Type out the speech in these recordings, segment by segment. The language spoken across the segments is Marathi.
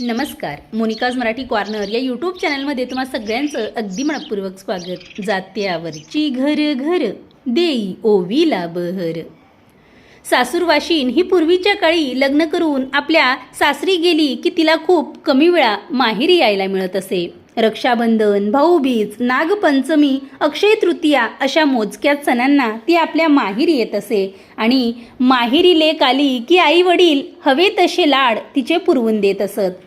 नमस्कार मोनिकाज मराठी कॉर्नर या यूट्यूब चॅनलमध्ये तुम्हा सगळ्यांचं अगदी मनपूर्वक स्वागत. जात्यावरची घर घर देई ओवीला बहर. सासूरवाशीन ही पूर्वीच्या काळी लग्न करून आपल्या सासरी गेली की तिला खूप कमी वेळा माहेरी यायला मिळत असे. रक्षाबंधन भाऊबीज नागपंचमी अक्षय तृतीया अशा मोजक्याच सणांना ती आपल्या माहेरी येत असे. आणि माहेरी लेक आली की आई वडील हवे तसे लाड तिचे पुरवून देत असत.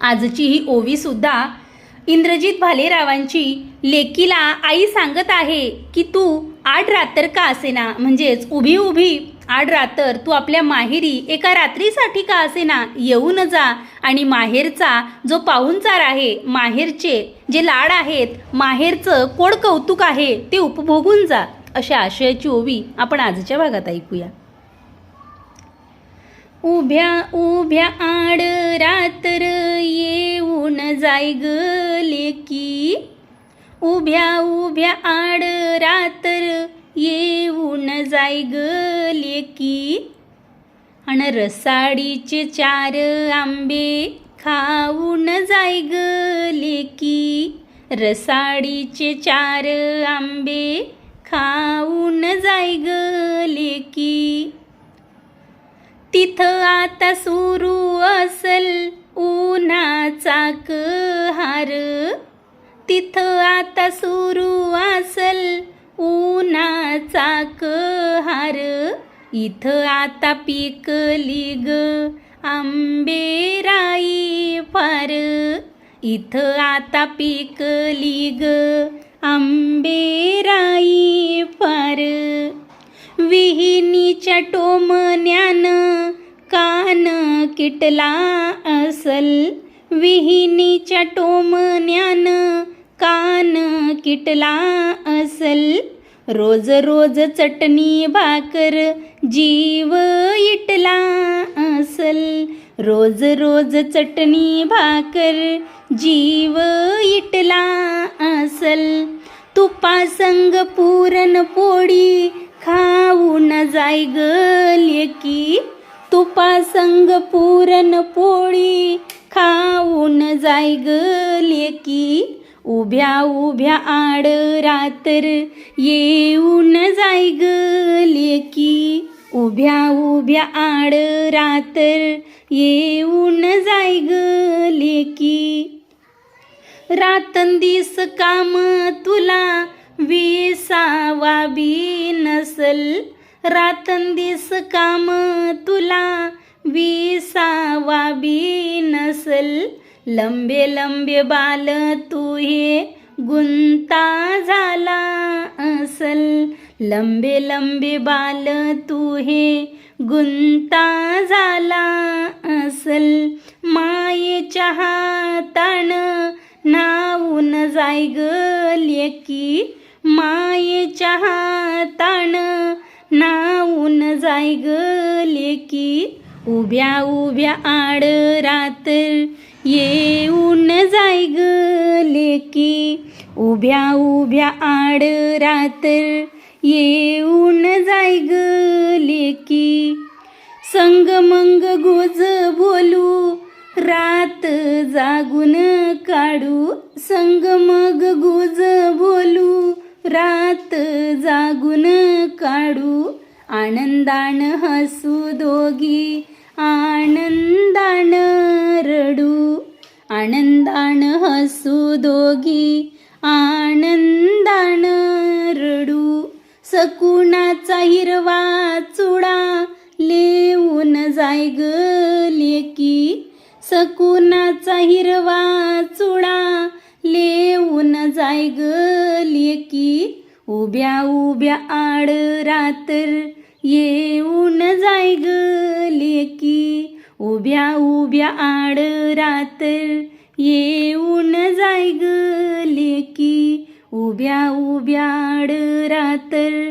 आजची ही ओवीसुद्धा इंद्रजित भालेरावांची लेकीला आई सांगत आहे की तू आठ रात्र का असेना? म्हणजेच उभी उभी आठ रात्र तू आपल्या माहेरी एका रात्रीसाठी का असेना? येऊन जा आणि माहेरचा जो पाहुणचार आहे माहेरचे जे लाड आहेत माहेरचं कोड कौतुक आहे ते उपभोगून जा. अशा आशयाची ओवी आपण आजच्या भागात ऐकूया. उभ्या उभ्या आड रात्र येऊन जाय ग लेकी. उभ्या उभ्या आड रात्र येऊन जाय ग लेकी. अन रसाडीचे चार आंबे खाऊन जाय ग लेकी. रसाडीचे चार आंबे खाऊन जाय ग लेकी. तिथं आता सुरू असल उन्हाचा कहार. तिथं आता सुरू असल उन्हाचा कहार. इथं आता पिकली ग आंबेराई फार. इथं आता पिकली ग आंबेराई फार. विहिनीच्या टोमन्यान कान किटला असल. विहिनीच्या टोमन्यान कान किटला असल. रोज रोज चटणी भाकर जीव इटला असल. रोज रोज चटणी भाकर जीव इटला असल. तुपासंग पुरण पोळी खाऊन जाय की लेकी तुपासंग पुरण पोळी खाऊन जाय ग लेकी उभ्या उभ्या आड रात्र येऊन जाय ग लेकी उभ्या उभ्या आड रात्र येऊन जाय की. लेकी रातंदिस काम तुला विसावा बी नसल रातंदिस काम तुला. विसावा बी नसल लंबे लंबे बाल तू हे गुंता झाला असल. लंबे लंबे बाल तू हे गुंता झाला असल. मायेच्या हातानं नावून जाय ग लेकी मायेच्या हातानं नावून जाय गले लेकी. उभ्या उभ्या आड रात्र येऊन जाय गले लेकी. उभ्या उभ्या आड रात्र येऊन जाय गले लेकी. संग मंग गोज बोलू रात जागून काढू. संग मग आनंदान हसू दोघी आनंदान रडू. आनंदान हसू दोघी आनंदान रडू. सकुणाचा हिरवा चुडा लेऊन जाय ग लेकी. सकुनाचा हिरवा चुडा लेऊन जाय ग लेकी. उभ्या उभ्या आड रात्र येऊन जाय गले लेकी. उभ्या उभ्या आड रात्र. येऊन जाय गले लेकी. उभ्या उभ्या आड रात्र.